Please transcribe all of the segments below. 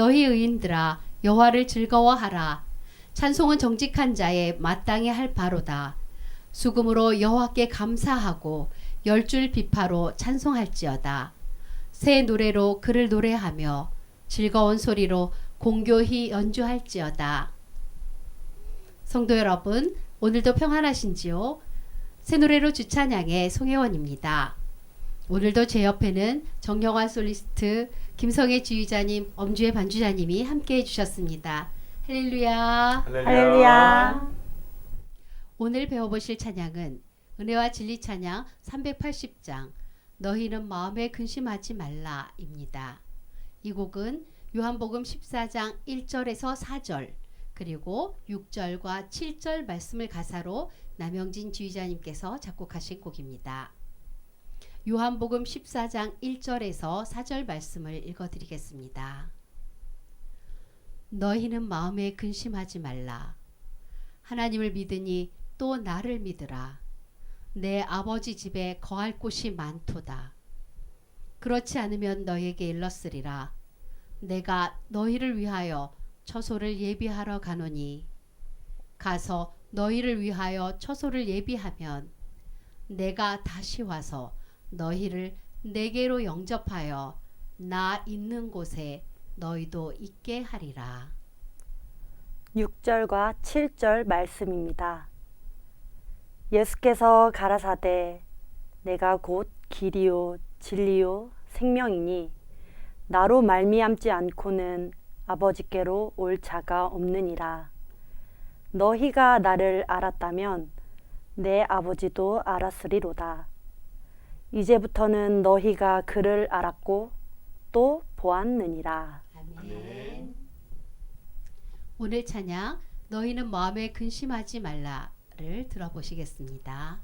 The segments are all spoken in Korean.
너희 의인들아 여호와를 즐거워하라. 찬송은 정직한 자의 마땅히 할 바로다. 수금으로 여호와께 감사하고 열 줄 비파로 찬송할지어다. 새 노래로 그를 노래하며 즐거운 소리로 공교히 연주할지어다. 성도 여러분 오늘도 평안하신지요? 새 노래로 주찬양의 송혜원입니다 오늘도 제 옆에는 정영환 솔리스트 김성애 지휘자님 엄주혜 반주자님이 함께 해 주셨습니다 할렐루야 할렐루야. 오늘 배워보실 찬양은 은혜와 진리 찬양 380장 너희는 마음에 근심하지 말라입니다. 이 곡은 요한복음 14장 1절에서 4절 그리고 6절과 7절 말씀을 가사로 남영진 지휘자님께서 작곡하신 곡입니다. 요한복음 14장 1절에서 4절 말씀을 읽어드리겠습니다. 너희는 마음에 근심하지 말라. 하나님을 믿으니 또 나를 믿으라. 내 아버지 집에 거할 곳이 많도다. 그렇지 않으면 너에게 일렀으리라. 내가 너희를 위하여 처소를 예비하러 가노니 가서 너희를 위하여 처소를 예비하면 내가 다시 와서 너희를 내게로 영접하여 나 있는 곳에 너희도 있게 하리라. 6절과 7절 말씀입니다. 예수께서 가라사대 내가 곧 길이요 진리요 생명이니 나로 말미암지 않고는 아버지께로 올 자가 없느니라. 너희가 나를 알았다면 내 아버지도 알았으리로다. 이제부터는 너희가 그를 알았고 또 보았느니라. 아멘. 오늘 찬양 너희는 마음에 근심하지 말라를 들어보시겠습니다.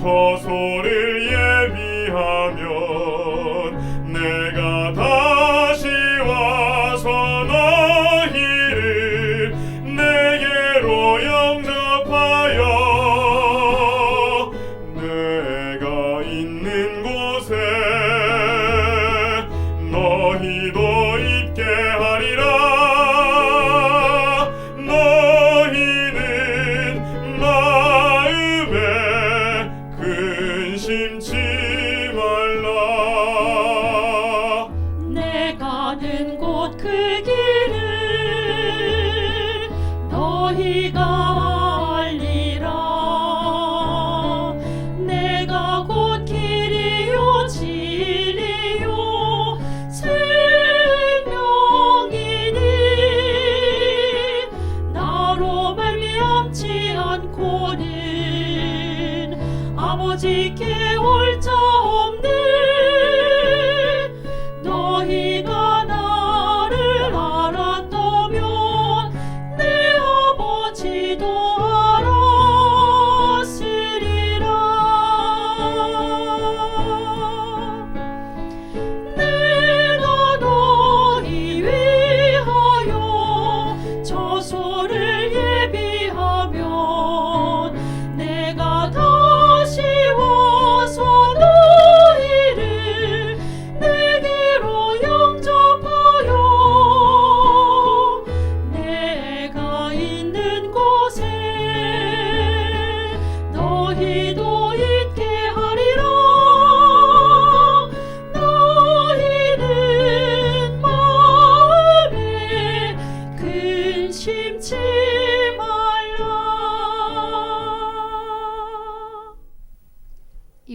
처 너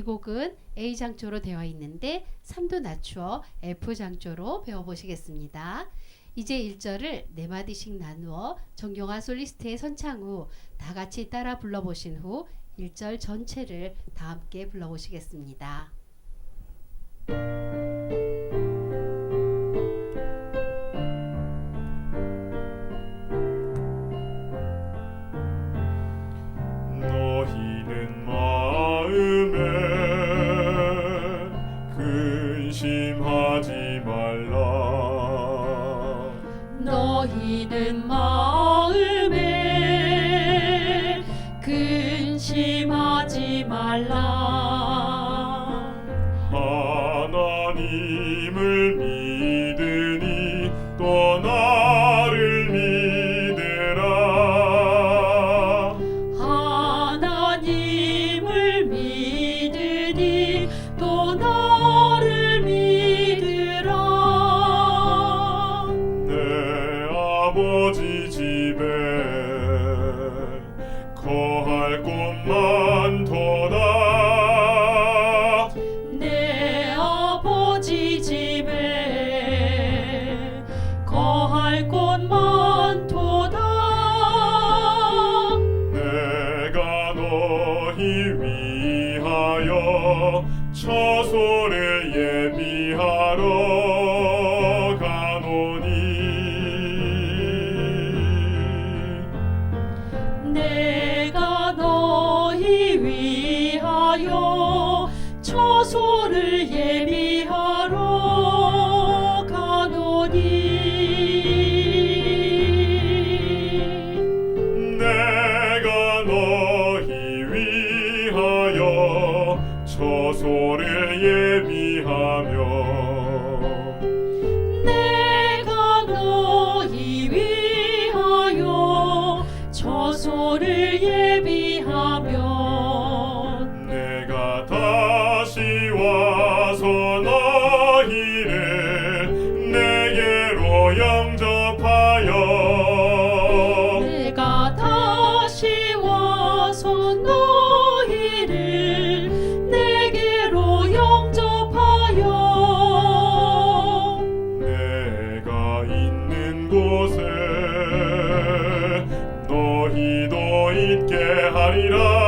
곡은 A 장조로 되어 있는데 3도 낮추어 F 장조로 배워보시겠습니다. 이제 1절을 네 마디씩 나누어 정경화 솔리스트의 선창 후 다 같이 따라 불러보신 후 1절 전체를 다 함께 불러보시겠습니다. 처 너희도 있게 하리라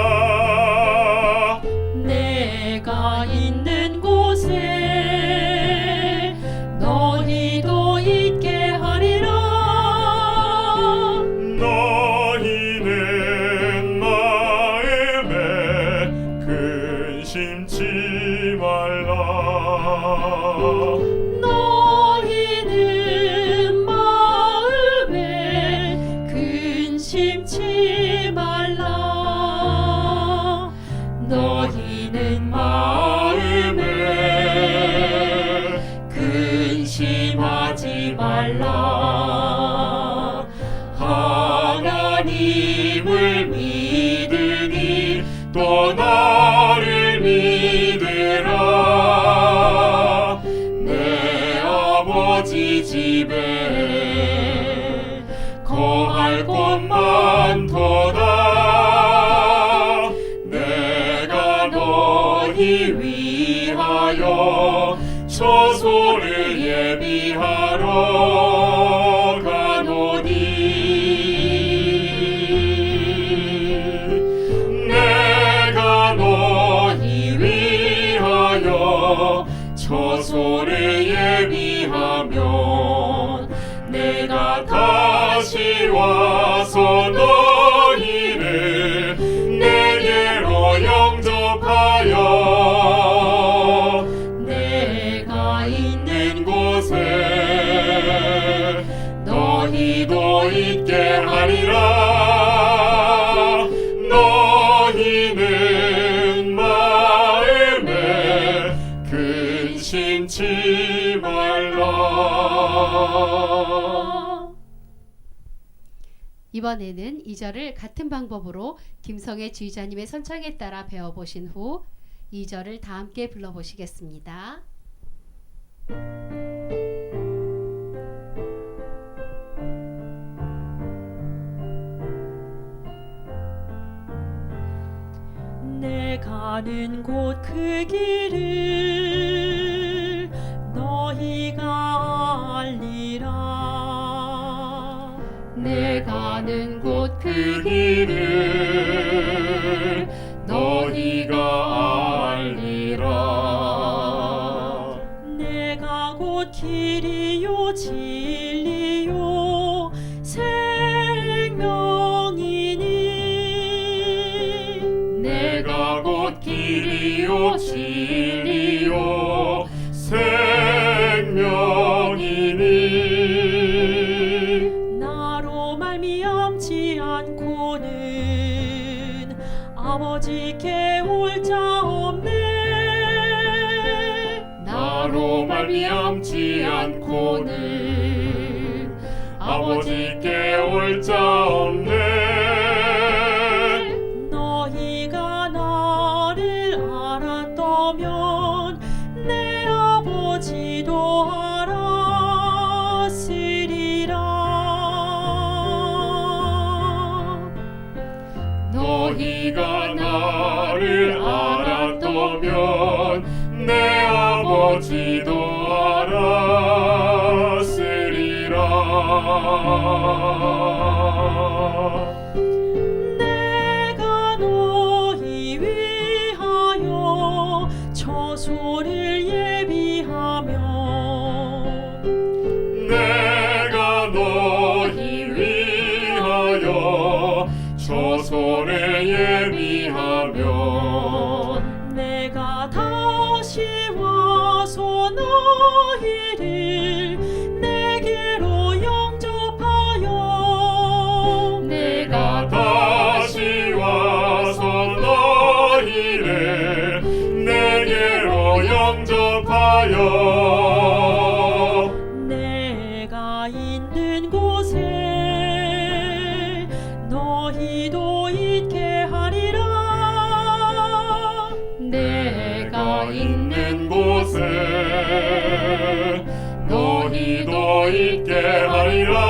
근심 하여 처소를 예비하면 내가 다시 와서 너희를 내게로 영접하여 이번에는 2절을 같은 방법으로 김성애 지휘자님의 선창에 따라 배워보신 후 2절을 다 함께 불러보시겠습니다. 내가 가는 곳 그 길을 내 가는 곳 그 길을 너희가 알리라. 내가 곧 길이요 진 아버지 예비하면 내가 다시 와서 너희를 내게로 영접하여 내가 다시 와서 너희를 내게로 영접하여 있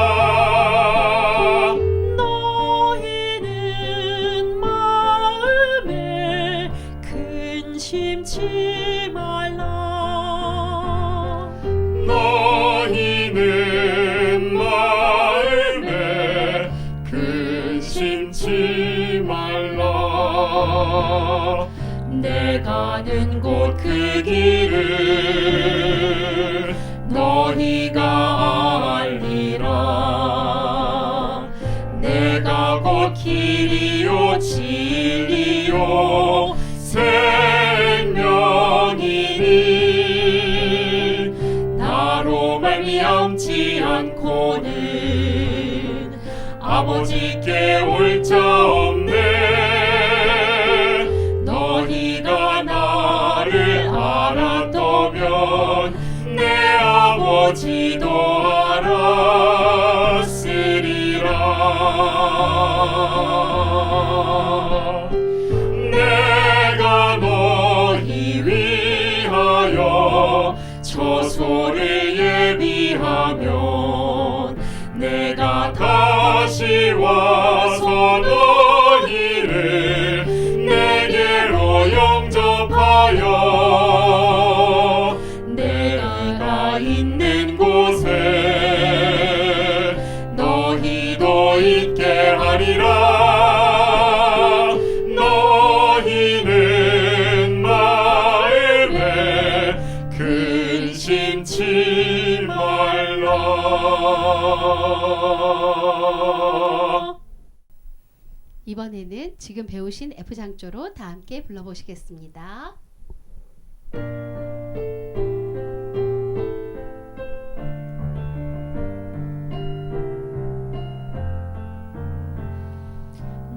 않고는 아버지께 올 자 없네. 너희가 나를 알았다면 내 아버지도 알았으리라. 내가 너희 위하여 처소를 예비하면 내가 다시 와서 너희를 내게로 영접하여 이번에는 지금 배우신 F 장조로 다 함께 불러보시겠습니다.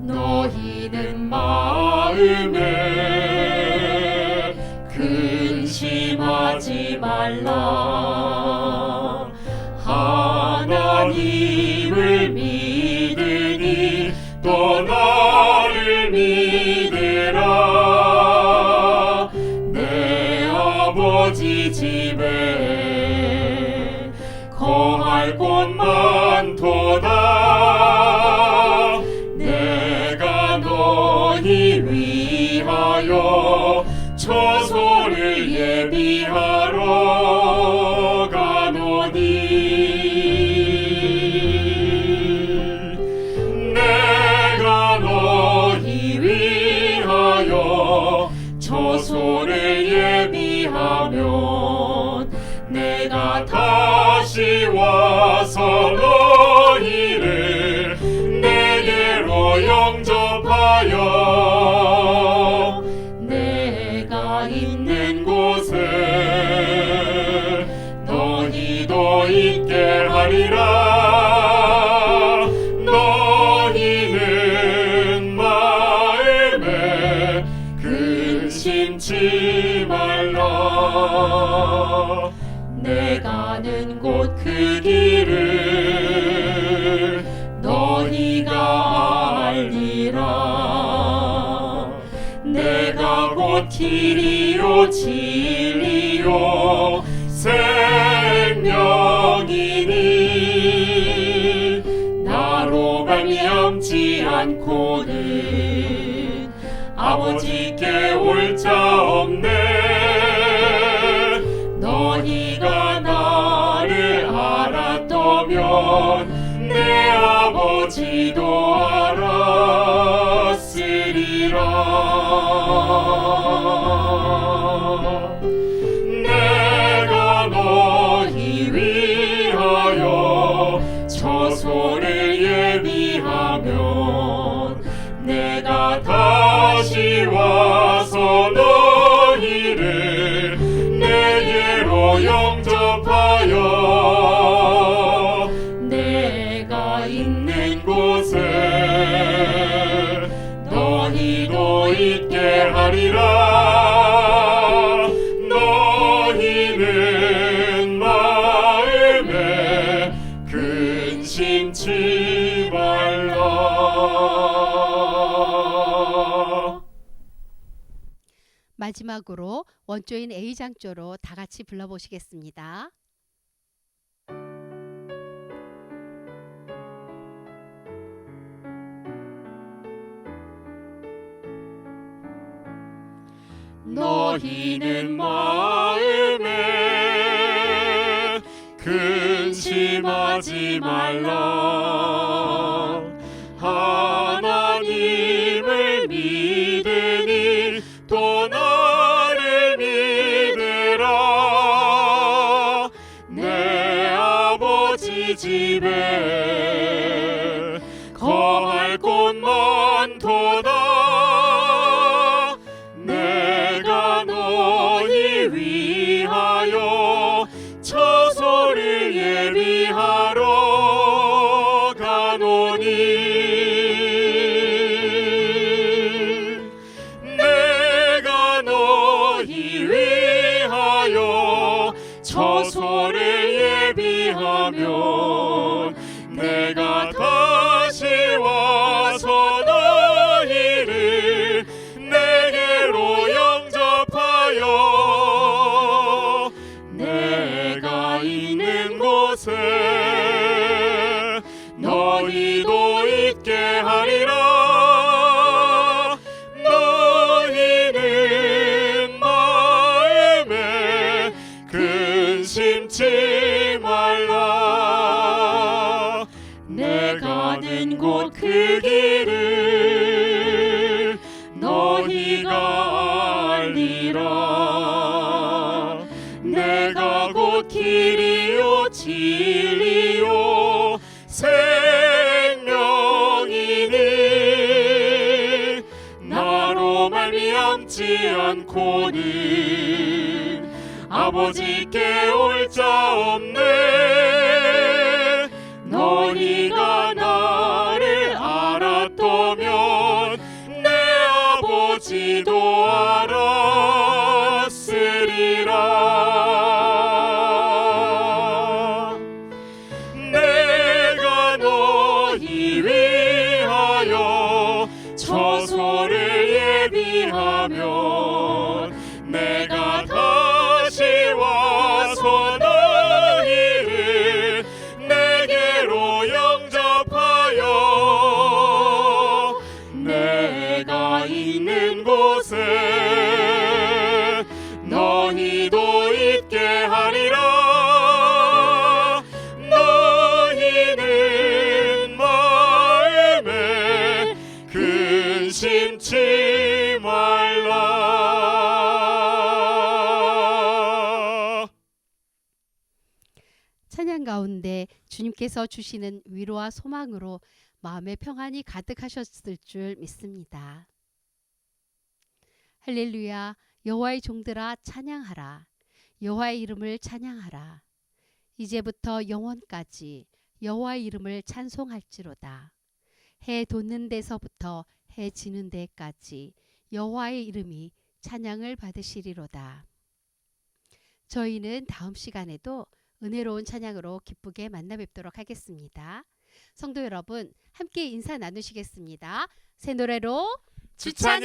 너희는 마음에 근심하지 말라 Christus 의심치 말라. 내가 는 곳 그 길을 너희가 알리라. 내가 곧 길이요 진리요 생명이니 나로 말미암지 않고는 아버지께 올 자 없네. 너희가 나를 알았더면 마지막으로 원조인 A장조로 다 같이 불러보시겠습니다. 너희는 마음에 근심하지 말라 জীবে 생명이니 나로 말미암지 않고는 아버지께 올 자 없네. 너희가 주님께서 주시는 위로와 소망으로 마음의 평안이 가득하셨을 줄 믿습니다. 할렐루야. 여호와의 종들아 찬양하라. 여호와의 이름을 찬양하라. 이제부터 영원까지 여호와의 이름을 찬송할지로다. 해 돋는 데서부터 해 지는 데까지 여호와의 이름이 찬양을 받으시리로다. 저희는 다음 시간에도 은혜로운 찬양으로 기쁘게 만나 뵙도록 하겠습니다. 성도 여러분 함께 인사 나누시겠습니다. 새 노래로 주찬양!